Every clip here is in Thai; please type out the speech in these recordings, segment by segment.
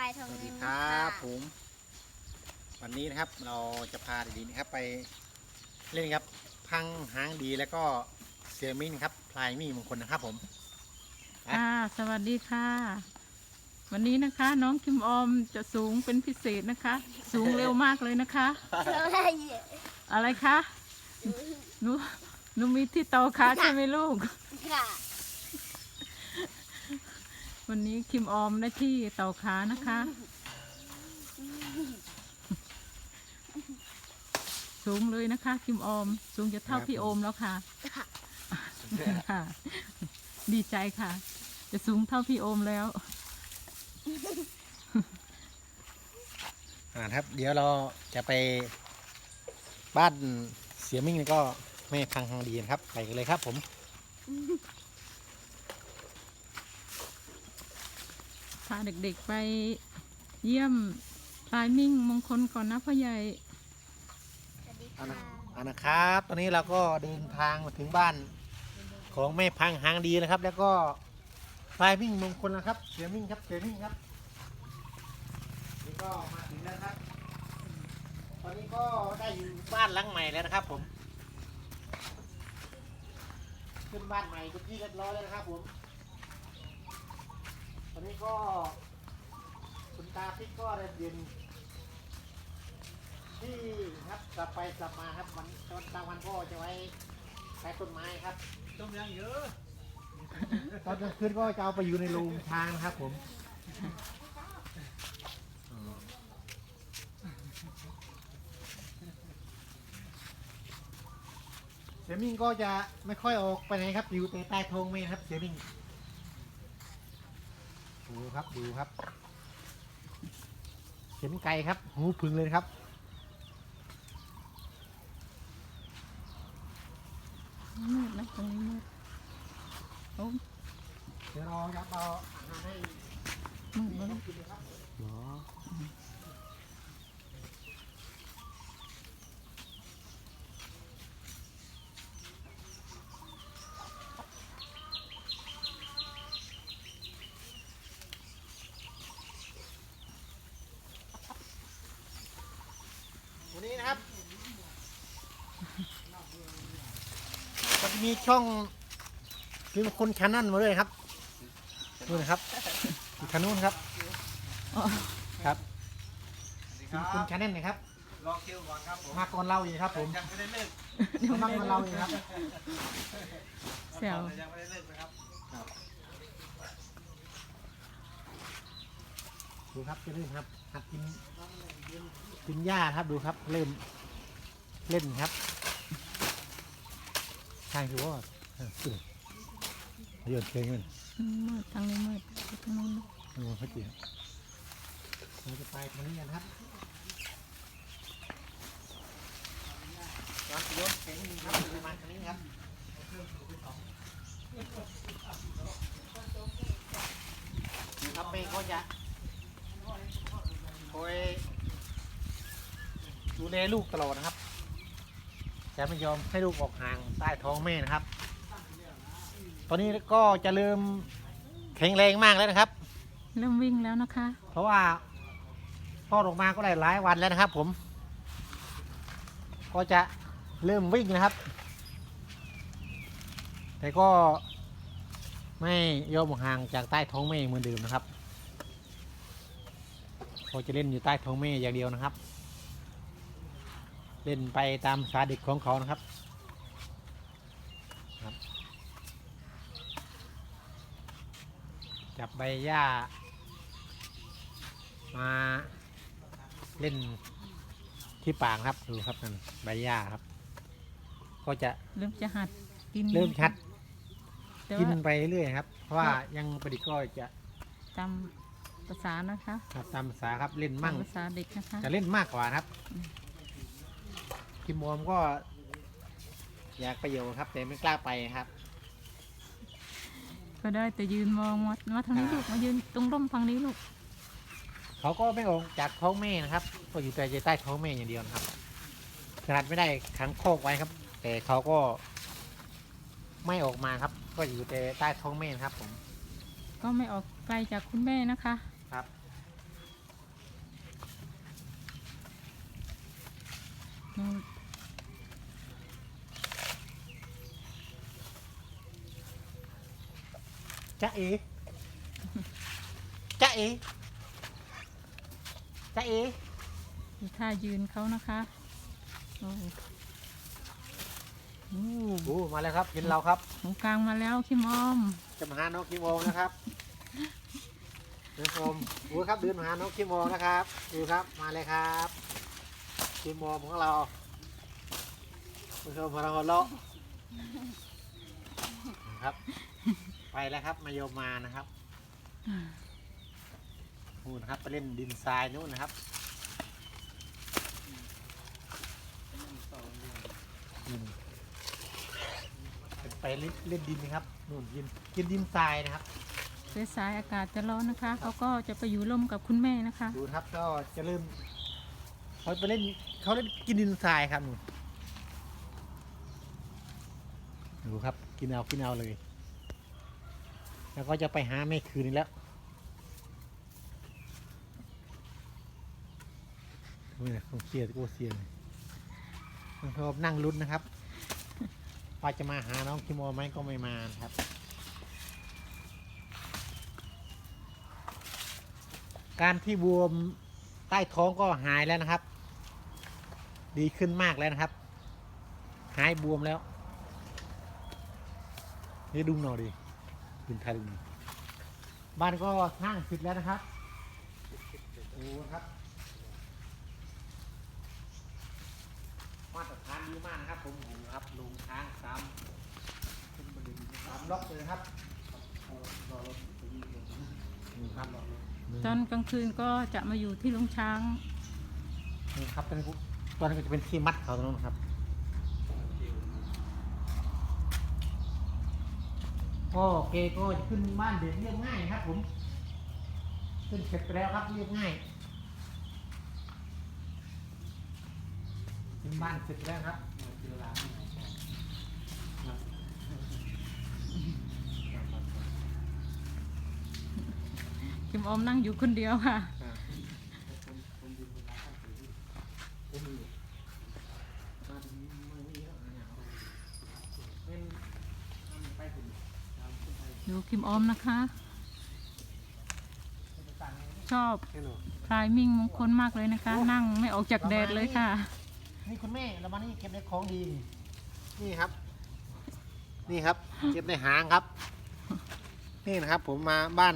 ลายทสองวัสเงิดีนคนะรัคะบผมวันนี้นะครับเราจะพาดีๆนะครับไปเล่นครับพังหางดีแล้วก็เสือมิ้นครับพลายมีมงคลนะครับผม อะ ค่ะ สวัสดีค่ะ วันนี้นะคะ น้องคิมออมจะสูงเป็นพิเศษนะคะ สูงเร็วมากเลยนะคะอะไรอะไรคะหนูหนูมีที่เตาขาใช่ไหมลูกค่ะ วันนี้คิมออมได้ที่เตาขานะคะ สูงเลยนะคะ คิมออม สูงจะเท่าพี่โอมแล้วค่ะ ค่ะ ค่ะ ดีใจค่ะ จะสูงเท่าพี่โอมแล้วอ่าครับ เดี๋ยวเราจะไปบ้านเสือมิ้งแล้วก็แม่พังหางดีนะครับ ไปกันเลยครับผมาเด็กๆไปเยี่ยมลายมิ่งมงคลก่อนนะพ่อใหญ่สวัสดีเอาค่ะนะเอานะครับ ตอนนี้เราก็เดินทางมาถึงบ้านของแม่พังหางดีนะครับ แล้วก็พลายมิ่งมงคลนะครับ เสือมิ่งครับ เสือมิ่งครับ นี่ก็มาถึงแล้วครับ ตอนนี้ก็ได้อยู่บ้านหลังใหม่แล้วนะครับ ผม ขึ้นบ้านใหม่ทุกที่เรียบร้อยแล้วนะครับผม อนนี้ก็คุณตาพิกก็ได้เรียนที่ครับกลับไปกลับมาครับวันตอนกลางวันก็จะไว้ใช้ต้นไม้ครับต้มยังเยอะตอนกลางคืนก็จะเอาไปอยู่ในโรงทางนะครับผมเสียมิงก็จะไม่ค่อยออกไปไหนครับอยู่แต่ใต้ธงเมนครับเสียมิง ดูครับดูครับ เห็นไกลครับหูพึงเลยครับ มืดนะตรงนี้มืดโอ้เดี๋ยวเราจะเอาอาหารให้มืดแล้ว กินนะครับหรอ วันนี้นะครับก็จะ มีช่องมีคนชันนั่นมาด้วยครับนู่นนะครับอยู่ทางนู้นครับอ๋อครับสวัสดีคมีรับคุณชันนั่นนะครับรอคิวก่อนครับผมมาก่อนเราอีกครับผมยังไม่ได้เลิกมาก่อนเราอีกครับแซวยังไม่ได้เลิกนะครับดูครับจะเริ่มครับหัดกินกินหญ้าครับดูครับเริ่มเล่นครับ ทางคือว่าเออขึ้นเพลงมันมืดทางนี้มืดทางนู้นโอ้เขาเจี๋ยวเราจะไปทางนี้กันครับตอนโยนเพลงครับประมาณทางนี้ครับครับเมย์ก็จะคอยดูแลลูกตลอดนะครับ จะไม่ยอมให้ลูกออกห่างใต้ท้องแม่นะครับ ตอนนี้ก็จะเริ่มแข็งแรงมากแล้วนะครับ เริ่มวิ่งแล้วนะคะ เพราะว่าพ่อออกมาก็ได้หลายวันแล้วนะครับ ผม ก็จะเริ่มวิ่งนะครับ แต่ก็ไม่ยอมห่างจากใต้ท้องแม่เหมือนเดิมนะครับก็จะเล่นอยู่ใต้ท้องแม่อย่างเดียวนะครับ เล่นไปตามภาษาเด็กของเขานะครับครับ จับใบหญ้า มาเล่นที่ปางครับดูครับนั่นใบหญ้าครับ ก็จะเริ่มจะหัดกินเริ่มชัดแต่กินว่าไปเรื่อยๆครับ เพราะว่ายังประดิษฐ์ก็จะตามภาษานะคะครับตามภาษาครับเล่นตามั่มงภาษาเด็กนะคะ จะเล่นมากกว่านะครับ คิมโอมก็ อยากไปอยู่ครับ แต่ไม่กล้าไปครับ ก็ได้แต่ยืนมองมามาทางนี้ลูกมายืนตรงร่มทางนี้ลูกเขาก็ไม่ออกจากท้องแม่นะครับ ก็อยู่แต่ใต้ท้องแม่อย่างเดียวนะครับขนาดไม่ได้ขังโคกไว้ครับ แต่เขาก็ ไม่ออกมาครับ ก็อยู่แต่ใต้ท้องแม่นะครับผม ก็ไม่ออกไกลจากคุณแม่นะคะ ครับ นู่นจ๊ะเอจ๊ะเอจ๊ะเอดูท่ายืนเขานะคะ โอ้โอ้โหมาแล้วครับเห็นเราครับตรงกลางมาแล้วคิมออม จะมาหาน้องคิมโอนะครับเดินชมดูครับเดินมาหาน้องคิมโอนะครับดูครับมาเลยครับ คิมโอของเราผู้ชมของเราหัวเราะครับ ไปแล้วครับ มาโยมมานะครับนู่นนะครับ ไปเล่นดินทรายนู่นนะครับอืมไปเล่นเล่นดินนะครับนู่นกินกินดินทรายนะครับสายๆอากาศจะร้อนนะคะ เขาก็จะไปอยู่ร่มกับคุณแม่นะคะ ดูนะครับก็จะเริ่ม เขาไปเล่นเขาเล่นกินดินทรายครับหนูดูครับกินเอากินเอาเลย แล้วก็จะไปหาแม่คืนนี้แล้วนี่นะผมเสียกูเสียเลยมันเขานั่งลุ้นนะครับว่าจะมาหาน้องคิมโอไหมก็ไม่มาครับการที่บวมใต้ท้องก็หายแล้วนะครับ ดีขึ้นมากแล้วนะครับ หายบวมแล้ว นี่ดุงหน่อยดิคุณไทยดุงบ้านก็สร้างเสร็จแล้วนะครับโอ้ครับ มาตรฐานดีมากนะครับ ผมโอ้โหครับลงช้างสามสามล็อกเลยนะครับนี่ครับตอนกลางคืนก็จะมาอยู่ที่ลุงช้างนี่ครับเป็น ตัวนั้นก็จะเป็นที่มัดเขาตรงนั้นครับก็เกก็จะขึ้นบ้านเด็กเรียบง่ายครับ ผม ขึ้นเสร็จไปแล้วครับเรียบง่ายขึ้นบ้านเสร็จแล้วครับคิมอมนั่งอยู่คนเดียวค่ะ ดูคิมออมนะคะ ชอบพลายมิ่งมงคลมากเลยนะคะ นั่งไม่ออกจากแดดเลยค่ะ นี่คุณแม่เรามานี่เก็บในของดี นี่ครับ นี่ครับ เก็บในหางครับ นี่นะครับผมมาบ้าน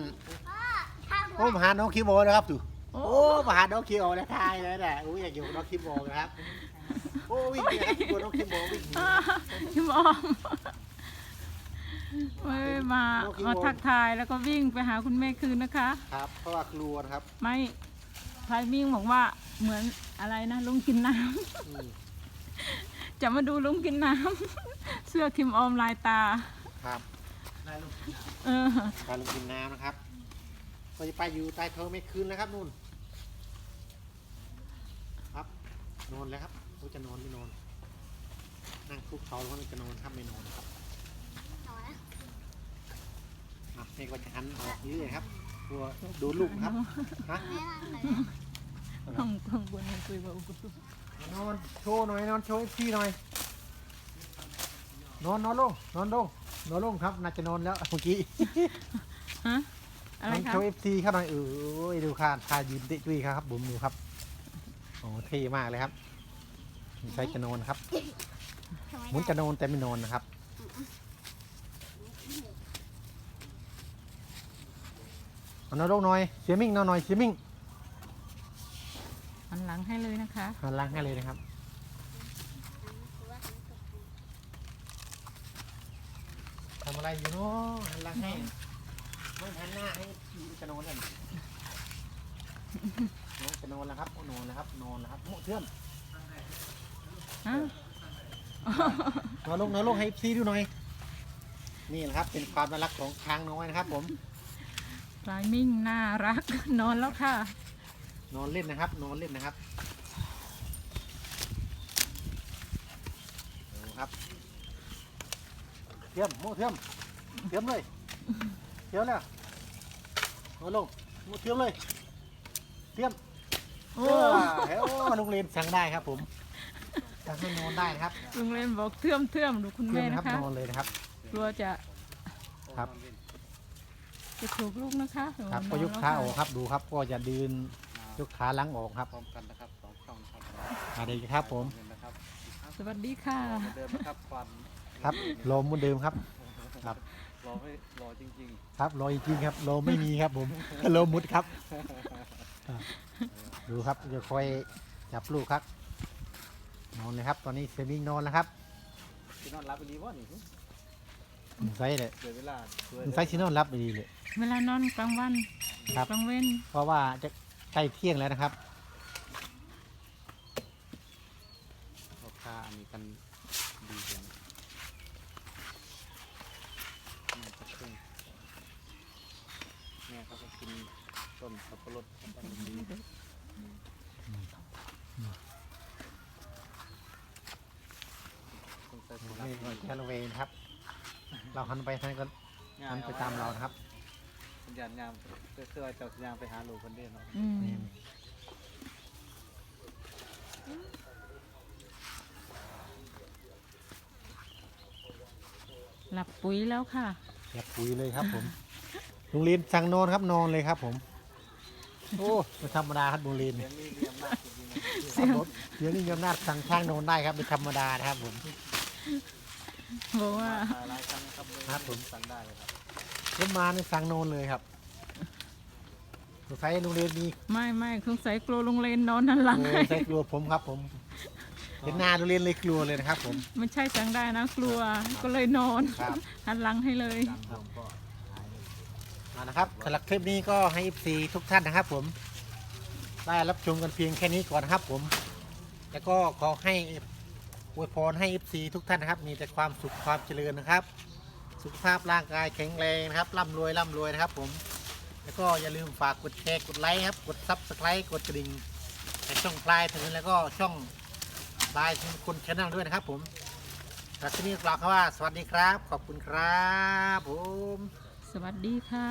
ถ้าโอ้มาหาน้องคิโมนะครับดูโอ้มาหาน้องคิโมนะทายเลยแหละโอ้ยอยากอยู่กับน้องคิโมนะครับ โอ้วิ่งเลยครับกลัวน้องคิโมวิ่งหนีคิมออม เว้ยมามาทักทายแล้วก็วิ่งไปหาคุณแม่คืนนะคะ ครับ เพราะว่ากลัวนะครับไม่พลายมิ่งบอกว่าเหมือนอะไรนะลุงกินน้ำอืมจะมาดูลุงกินน้ำ เสื้อคิมออมลายตา ครับเออไปลงกินน้ำนะครับ ก็จะไปอยู่ใต้ท้องไม่คืนนะครับนู่น ครับนอนแล้วครับเขาจะนอนไม่นอน นั่งคุกเขาแล้วก็จะนอนครับไม่นอนครับหน่อย อะนี่ก็จะหันออกเรื่อยๆครับกลัวดูลูกครับฮะแม่นั่งเลยห้องห้องบนห้องคุยว่าอุกุนอนโชว์หน่อยนอนโชว์พี่หน่อยนอนนอนลงนอนลงนอนลงครับน่าจะนอนแล้วเมื่อกี้ฮะอะไรนอนคะโชว์เอฟซีเข้าหน่อยเออดูค่ะทายืนเตะจุ้ยครับบุ๋มดูครับโอ้เท่มากเลยครับใช้จะนอนครับทำไมเหมุนจะนอนแต่ไม่นอนนะครับ เอานอนลงหน่อยเสียมิ่งนอนหน่อยเสียมิ่งหันหลังให้เลยนะคะหันหล้างให้เลยนะครับทำอะไรอยู่เนาะหันหลังให้ไม่หันหน้าให้พี่จะนอนกันน้องจะนอนแล้วครับโอ้นอนแล้วครับนอนแล้วครับโมเทื่อมฮะนอนลงนอนลงให้ซีดูหน่อยนี่แหละครับเป็นความน่ารักของช้างน้อยนะครับผม พลายมิ่งน่ารัก นอนแล้วค่ะ นอนเล่นนะครับ นอนเล่นนะครับดูครับเทียมโมเทียมเทียมเลยเทียมแล้วนอนลงโมเทียมเลยเทียมโอ้โอ้โหโรงเรียนสั่งได้ครับ ผมจะให้นอนได้นะครับลุงเล่นบอกเทื่อมเทื่อมดูคุณเพื่อแม่นนะนะครับคะนอนเลยนะครับ กลัวจะครับ จะถูกลูกนะคะครับนก็อนยกแล้วขาค่ะออกครับดูครับก็จะดืนยกขาหลังออกครับพร้อมกันนะครับสองช่องครับมาดีครับผมเห็นนะครับสวัสดีค่ะเหมือนเดิมนะครับควันครับโลมเหมือนเดิมครับครับรอไม่รอจริงครับโลจริงๆ ครับโลไม่มีครับผมโลมุดครับอะดูครับจะคอยจับลูกครับนอนเลยครับ ตอนนี้เซมิงนอนแล้วครับๆที่นอนรับไปดีวะนี่ ใส่เลยเสียเวลาช่วยใส่ชินอนรับไปดีเลย เวลานอนกลางวันครับ กลางเว้นเพราะว่าจะใกล้เที่ยงแล้วนะครับราคาอันนี้กันดีจังอืมสักครึ่งเนี่ยเขาก็กินต้นสับปะรดต้นดีต้องใส่ถุงนี่มือแคลเวย์นะครับ เราหันไปทางกันหันไปตามเรานะครับสัญญาณยามเสื้อเจ้าสัญญาณไปหาลูกคนเดียวเนาะอืมนี่หลับปุ๋ยแล้วค่ะอย่าปุ๋ยเลยครับผมลุงเรียนสั่งนอนครับนอนเลยครับผม โอ้ไม่ธรรมดาครับลุงเรียนเลี้ยงนี่เลี้ยงมากจริงๆนะครับผมเดี๋ยวนี้ยอมนาจสั่งช่างนอนได้ครับเป็นธรรมดานะครับผม บอกว่ามาหลายครั้งครับเลยครับผม สั่งได้เลยครับผมมาในสั่งนอนเลยครับสงสัยลุงเรียนมีไม่ไม่สงสัยกลัวลุงเลนนอนนั่นหลังเออใส่กลัวผมครับ ผมเห็นหน้าลุงเรียนเลยกลัวเลยนะครับ ผม ไม่ใช่สั่งได้นะกลัวก็เลยนอนครับ หันหลังให้เลย การผมก็หายเลย เอานะครับสำหรับคลิปนี้ก็ให้ FC ทุกท่านนะครับผม ได้รับชมกันเพียงแค่นี้ก่อนนะครับผม แล้วก็ขอให้ อวยพรให้ FC ทุกท่านนะครับ มีแต่ความสุขความเจริญนะครับ สุขภาพร่างกายแข็งแรงนะครับร่ำรวยร่ำรวยนะครับผม แล้วก็อย่าลืมฝากกดแชร์กดไลค์ครับ กดซับสไครต์กดกระดิ่งในช่องปลายถึงแล้วก็ช่องปลายถึงคนชแนลด้วยนะครับผมสำหรับที่นี้กล่าวคำว่า สวัสดีครับ ขอบคุณครับผม สวัสดีค่ะ